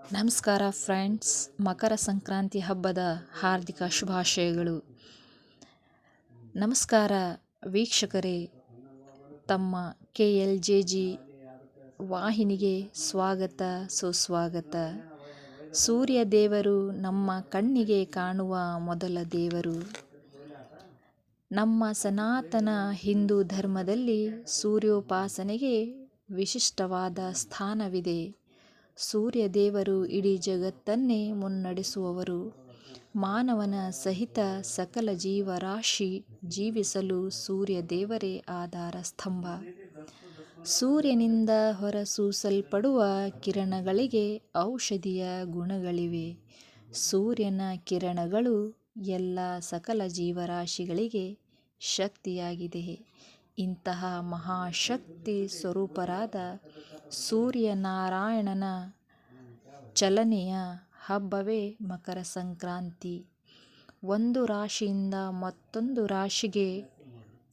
ನಮಸ್ಕಾರ ಫ್ರೆಂಡ್ಸ್. ಮಕರ ಸಂಕ್ರಾಂತಿ ಹಬ್ಬದ ಹಾರ್ದಿಕ ಶುಭಾಶಯಗಳು. ನಮಸ್ಕಾರ ವೀಕ್ಷಕರೇ. ತಮ್ಮ ಕೆ ಎಲ್ ಜೆ ಜಿ ವಾಹಿನಿಗೆ ಸ್ವಾಗತ, ಸುಸ್ವಾಗತ. ಸೂರ್ಯ ದೇವರು ನಮ್ಮ ಕಣ್ಣಿಗೆ ಕಾಣುವ ಮೊದಲ ದೇವರು. ನಮ್ಮ ಸನಾತನ ಹಿಂದೂ ಧರ್ಮದಲ್ಲಿ ಸೂರ್ಯೋಪಾಸನೆಗೆ ವಿಶಿಷ್ಟವಾದ ಸ್ಥಾನವಿದೆ. ಸೂರ್ಯ ದೇವರು ಇಡೀ ಜಗತ್ತನ್ನೇ ಮುನ್ನಡೆಸುವವರು. ಮಾನವನ ಸಹಿತ ಸಕಲ ಜೀವರಾಶಿ ಜೀವಿಸಲು ಸೂರ್ಯ ದೇವರೇ ಆಧಾರ ಸ್ತಂಭ. ಸೂರ್ಯನಿಂದ ಹೊರಸೂಸಲ್ಪಡುವ ಕಿರಣಗಳಿಗೆ ಔಷಧಿಯ ಗುಣಗಳಿವೆ. ಸೂರ್ಯನ ಕಿರಣಗಳು ಎಲ್ಲ ಸಕಲ ಜೀವರಾಶಿಗಳಿಗೆ ಶಕ್ತಿಯಾಗಿದೆ. ಇಂತಹ ಮಹಾಶಕ್ತಿ ಸ್ವರೂಪರಾದ ಸೂರ್ಯನಾರಾಯಣನ ಚಲನೆಯ ಹಬ್ಬವೇ ಮಕರ ಸಂಕ್ರಾಂತಿ. ಒಂದು ರಾಶಿಯಿಂದ ಮತ್ತೊಂದು ರಾಶಿಗೆ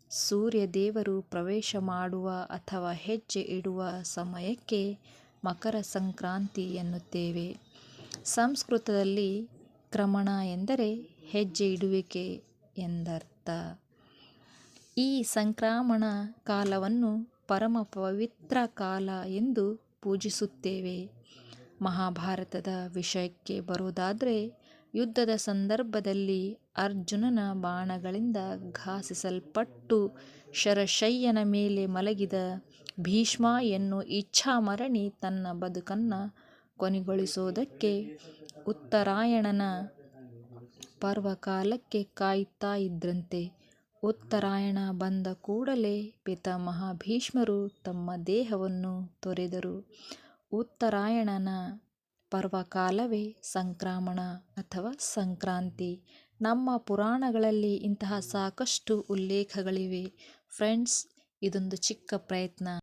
ಸೂರ್ಯ ದೇವರು ಪ್ರವೇಶ ಮಾಡುವ ಅಥವಾ ಹೆಜ್ಜೆ ಇಡುವ ಸಮಯಕ್ಕೆ ಮಕರ ಸಂಕ್ರಾಂತಿ ಎನ್ನುತ್ತೇವೆ. ಸಂಸ್ಕೃತದಲ್ಲಿ ಕ್ರಮಣ ಎಂದರೆ ಹೆಜ್ಜೆ ಇಡುವಿಕೆ ಎಂದರ್ಥ. ಈ ಸಂಕ್ರಮಣ ಕಾಲವನ್ನು ಪರಮ ಪವಿತ್ರ ಕಾಲ ಎಂದು ಪೂಜಿಸುತ್ತೇವೆ. ಮಹಾಭಾರತದ ವಿಷಯಕ್ಕೆ ಬರುವುದಾದರೆ ಯುದ್ಧದ ಸಂದರ್ಭದಲ್ಲಿ ಅರ್ಜುನನ ಬಾಣಗಳಿಂದ ಘಾಸಿಸಲ್ಪಟ್ಟು ಶರಶಯ್ಯನ ಮೇಲೆ ಮಲಗಿದ ಭೀಷ್ಮ ಎನ್ನು ಇಚ್ಛಾಮರಣಿ ತನ್ನ ಬದುಕನ್ನು ಕೊನೆಗೊಳಿಸೋದಕ್ಕೆ ಉತ್ತರಾಯಣನ ಪರ್ವಕಾಲಕ್ಕೆ ಕಾಯುತ್ತಾ ಇದ್ರಂತೆ. ಉತ್ತರಾಯಣ ಬಂದ ಕೂಡಲೇ ಪಿತಾಮಹ ಭೀಷ್ಮರು ತಮ್ಮ ದೇಹವನ್ನು ತೊರೆದರು. ಉತ್ತರಾಯಣನ ಪರ್ವಕಾಲವೇ ಸಂಕ್ರಮಣ ಅಥವಾ ಸಂಕ್ರಾಂತಿ. ನಮ್ಮ ಪುರಾಣಗಳಲ್ಲಿ ಇಂತಹ ಸಾಕಷ್ಟು ಉಲ್ಲೇಖಗಳಿವೆ. ಫ್ರೆಂಡ್ಸ್, ಇದೊಂದು ಚಿಕ್ಕ ಪ್ರಯತ್ನ.